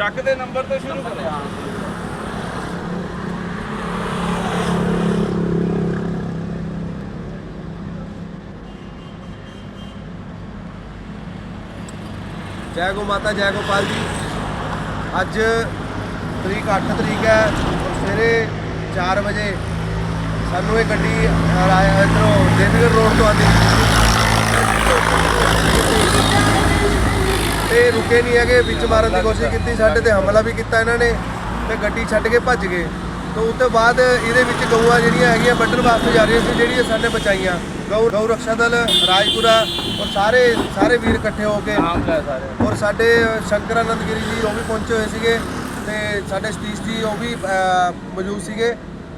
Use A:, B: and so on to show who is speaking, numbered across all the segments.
A: Truck ਦੇ number ਤੋਂ ਸ਼ੁਰੂ ਕਰੋ
B: ਜੈ ਗੋ ਮਾਤਾ, ਜੈ ਗੋਪਾਲ ਜੀ। ਅੱਜ ਤਰੀਕ 8 ਤਰੀਕ ਹੈ, ਸਵੇਰੇ 4 ਵਜੇ ਸਾਨੂੰ ਇਹ ਗੱਡੀ ਰਾਇਆ ਇਧਰੋਂ ਦੇਵੀਗੜ੍ਹ ਰੋਡ ਤੋਂ ਆਉਂਦੀ ਤੇ ਰੁਕੇ ਨਹੀਂ ਹੈਗੇ ਵਿੱਚ ਮਾਰਨ ਦੀ ਕੋਸ਼ਿਸ਼ ਕੀਤੀ ਸਾਡੇ ਤੇ ਹਮਲਾ ਵੀ ਕੀਤਾ ਇਹਨਾਂ ਨੇ ਤੇ ਗੱਡੀ ਛੱਡ ਕੇ ਭੱਜ ਗਏ। ਤੋਂ ਉਸ ਤੋਂ ਬਾਅਦ ਇਹਦੇ ਵਿੱਚ ਗਊਆਂ ਜਿਹੜੀਆਂ ਹੈਗੀਆਂ ਵੱਢਣ ਵਾਸਤੇ ਜਾ ਰਹੀਆਂ ਸੀ ਜਿਹੜੀਆਂ ਸਾਡੇ ਬਚਾਈਆਂ। ਗਊ ਗਊ ਰਕਸ਼ਾ ਦਲ ਰਾਜਪੁਰਾ ਔਰ ਸਾਰੇ ਸਾਰੇ ਵੀਰ ਇਕੱਠੇ ਹੋ ਕੇ ਔਰ ਸਾਡੇ ਸ਼ੰਕਰਾਨੰਦ ਗਿਰੀ ਜੀ ਉਹ ਵੀ ਪਹੁੰਚੇ ਹੋਏ ਸੀਗੇ ਤੇ ਸਾਡੇ ਸਤੀਸ਼ ਜੀ ਉਹ ਵੀ ਮੌਜੂਦ ਸੀਗੇ।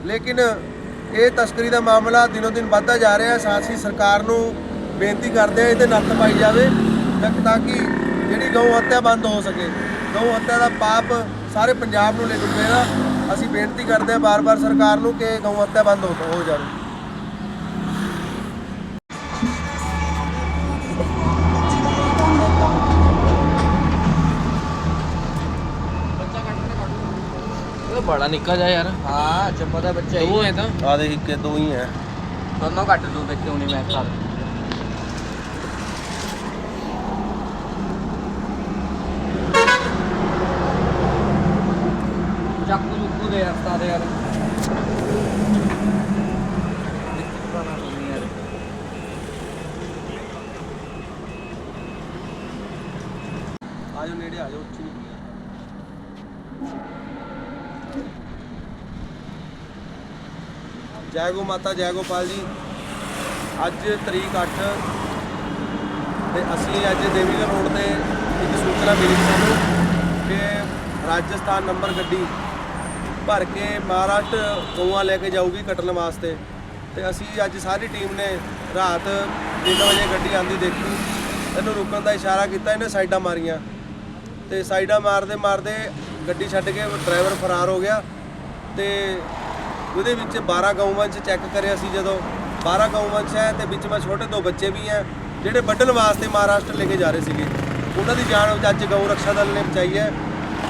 B: ਲੇਕਿਨ ਇਹ ਤਸਕਰੀ ਦਾ ਮਾਮਲਾ ਦਿਨੋ ਦਿਨ ਵੱਧਦਾ ਜਾ ਰਿਹਾ ਹੈ। ਸਾਥ ਸਰਕਾਰ ਨੂੰ ਬੇਨਤੀ ਕਰਦੇ ਆ ਇਹਦੇ ਨੱਥ ਪਾਈ ਜਾਵੇ ਤਾਂ ਕਿ ਗਊ ਹੱਤਿਆ ਬੰਦ ਹੋ ਸਕੇ। ਗਊ ਹੱਤਿਆ ਦਾ ਪਾਪ ਸਾਰੇ ਪੰਜਾਬ ਨੂੰ ਲੈ ਡੁੱਬੇਗਾ ਅਸੀਂ ਬੇਨਤੀ ਕਰਦੇ ਆ ਬਾਰ-ਬਾਰ ਸਰਕਾਰ ਨੂੰ ਕਿ ਗਊ ਹੱਤਿਆ ਬੰਦ ਹੋ ਹੋ ਜਾਵੇ।
C: ਬੜਾ ਨਿੱਕਾ ਜਾ ਯਾਰ।
D: ਹਾਂ ਚੱਪਾ ਦਾ ਬੱਚਾ ਹੀ।
C: ਉਹ ਹੈ ਤਾਂ।
B: ਆ ਦੇ ਇੱਕੇ ਦੋ ਹੀ ਹੈ।
D: ਦੋਨੋਂ ਕੱਟ ਲੂ ਵਿੱਚ ਹੁਣੀ ਮੈਂ ਖਾ ਚਾਕੂ ਚੁੱਕੂ ਦੇ ਰਸਤਾ ਦੇ ਯਾਰ।
B: ਆਜੋ ਨੇੜੇ ਆਜੋ ਉੱਚੀ ਨਹੀਂ ਜੈ ਗੋ ਮਾਤਾ, ਜੈ ਗੋਪਾਲ ਜੀ। ਅੱਜ ਤਰੀਕ 8 ਤੇ ਅਸੀਂ ਅੱਜ ਦੇਵੀਗੜ੍ਹ ਰੋਡ ਤੇ ਇੱਕ ਸੂਚਨਾ ਮਿਲੀ ਸਾਨੂੰ ਕਿ ਰਾਜਸਥਾਨ ਨੰਬਰ ਗੱਡੀ ਭਰ ਕੇ ਮਹਾਰਾਸ਼ਟਰ ਗਊਆਂ ਲੈ ਕੇ ਜਾਊਗੀ ਕੱਟਣ ਵਾਸਤੇ। ਤੇ ਅਸੀਂ ਅੱਜ ਸਾਰੀ ਟੀਮ ਨੇ ਰਾਤ 3 ਵਜੇ ਗੱਡੀ ਆਂਦੀ ਦੇਖੀ। ਇਹਨੂੰ ਰੁਕਣ ਦਾ ਇਸ਼ਾਰਾ ਕੀਤਾ, ਇਹਨੇ ਸਾਈਡਾਂ ਮਾਰੀਆਂ। ਤੇ ਸਾਈਡਾਂ ਮਾਰਦੇ ਮਾਰਦੇ ਗੱਡੀ ਛੱਡ ਕੇ ਡਰਾਈਵਰ ਫਰਾਰ ਹੋ ਗਿਆ। ਤੇ ਉਹਦੇ ਵਿੱਚ 12 ਗਊਵੰਸ਼ ਚੈੱਕ ਕਰਿਆ ਸੀ ਜਦੋਂ। 12 ਗਊਵੰਸ਼ ਹੈ ਤੇ ਵਿੱਚ ਮੈਂ ਛੋਟੇ ਦੋ ਬੱਚੇ ਵੀ ਹੈ, ਜਿਹੜੇ ਵੱਢਣ ਵਾਸਤੇ ਮਹਾਰਾਸ਼ਟਰ ਲੈ ਕੇ ਜਾ ਰਹੇ ਸੀਗੇ। ਉਹਨਾਂ ਦੀ ਜਾਨ ਅੱਜ ਗਊ ਰਕਸ਼ਾ ਦਲ ਨੇ ਬਚਾਈ ਹੈ।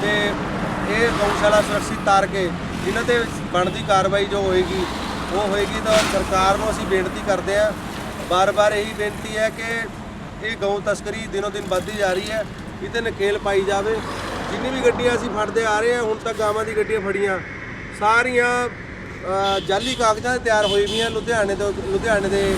B: ਤੇ ਇਹ ਗਊਸ਼ਾਲਾ ਸੁਰੱਖਿਅਤ ਤਾਰ ਕੇ ਇਹਨਾਂ ਤੇ ਬਣਦੀ ਕਾਰਵਾਈ ਜੋ ਹੋਏਗੀ, ਉਹ ਹੋਏਗੀ ਤਾਂ ਸਰਕਾਰ ਨੂੰ ਅਸੀਂ ਬੇਨਤੀ ਕਰਦੇ ਹਾਂ। ਬਾਰ-ਬਾਰ ਇਹੀ ਬੇਨਤੀ ਹੈ ਕਿ ਇਹ ਗਊ ਤਸਕਰੀ ਦਿਨੋ ਦਿਨ ਵੱਧਦੀ ਜਾ ਰਹੀ ਹੈ। ਇਹਦੇ ਨਕੇਲ ਪਾਈ ਜਾਵੇ। ਜਿੰਨੀ ਵੀ ਗੱਡੀਆਂ ਅਸੀਂ ਫੜਦੇ ਆ ਰਹੇ ਹਾਂ, ਹੁਣ ਤੱਕ ਗਾਵਾਂ ਦੀ ਗੱਡੀਆਂ ਫੜੀਆਂ, ਸਾਰੀਆਂ ਜਾਲੀ ਕਾਗਜ਼ਾਂ ਤੇ ਤਿਆਰ ਹੋਈ ਵੀਆਂ ਲੁਧਿਆਣੇ ਤੋਂ, ਲੁਧਿਆਣੇ ਦੇ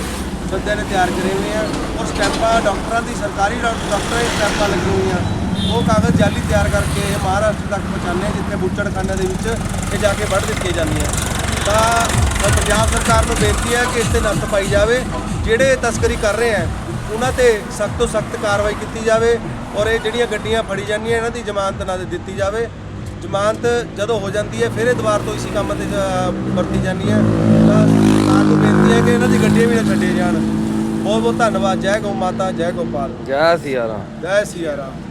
B: ਬੰਦਿਆਂ ਨੇ ਤਿਆਰ ਕਰੇ ਹੋਏ ਆ। ਉਹ ਸਟੈਂਪਾਂ, ਡਾਕਟਰਾਂ ਦੀ, ਸਰਕਾਰੀ ਡਾਕ- ਡਾਕਟਰਾਂ ਦੀ ਸਟੈਂਪਾਂ ਲੱਗੀਆਂ ਹੋਈਆਂ। ਉਹ ਕਾਗਜ਼ ਜਾਲੀ ਤਿਆਰ ਕਰਕੇ ਇਹ ਮਹਾਰਾਸ਼ਟਰ ਤੱਕ ਪਹੁੰਚਾਉਂਦੇ ਆ ਜਿੱਥੇ ਬੁੱਚੜਖਾਨਿਆਂ ਦੇ ਵਿੱਚ ਇਹ ਜਾ ਕੇ ਵੱਢ ਦਿੱਤੀਆਂ ਜਾਂਦੀਆਂ। ਤਾਂ ਅ, ਪੰਜਾਬ ਸਰਕਾਰ ਨੂੰ ਬੇਨਤੀ ਹੈ ਕਿ ਇਸ ਤੇ ਨੱਥ ਪਾਈ ਜਾਵੇ। ਜਿਹੜੇ ਤਸਕਰੀ ਕਰ ਰਹੇ ਆ ਉਹਨਾਂ ਤੇ ਸਖਤ ਤੋਂ ਸਖਤ ਕਾਰਵਾਈ ਕੀਤੀ ਜਾਵੇ ਔਰ ਇਹ ਜਿਹੜੀਆਂ ਗੱਡੀਆਂ ਫੜੀ ਜਾਂਦੀਆਂ ਇਹਨਾਂ ਦੀ ਜ਼ਮਾਨਤ ਨਾ ਦਿੱਤੀ ਜਾਵੇ। ਜ਼ਮਾਨਤ ਜਦੋਂ ਹੋ ਜਾਂਦੀ ਹੈ ਫਿਰ ਇਹ ਦੁਬਾਰ ਤੋਂ ਇਸੇ ਕੰਮ ਤੇ ਵਰਤੀ ਜਾਂਦੀ ਹੈ ਤਾਂ ਸਰਕਾਰ ਨੂੰ ਬੇਨਤੀ ਹੈ ਕਿ ਇਹਨਾਂ ਦੀ ਗੱਡੀਆਂ ਵੀ ਨਾ ਛੱਡੀਆਂ ਜਾਣ। ਬਹੁਤ ਬਹੁਤ ਧੰਨਵਾਦ। ਜੈ ਗਊ ਮਾਤਾ ਜੈ ਗੋਪਾਲ।
C: ਜੈ ਸਿਆਰਾ
B: ਜੈ ਸਿਆ ਰਾਮ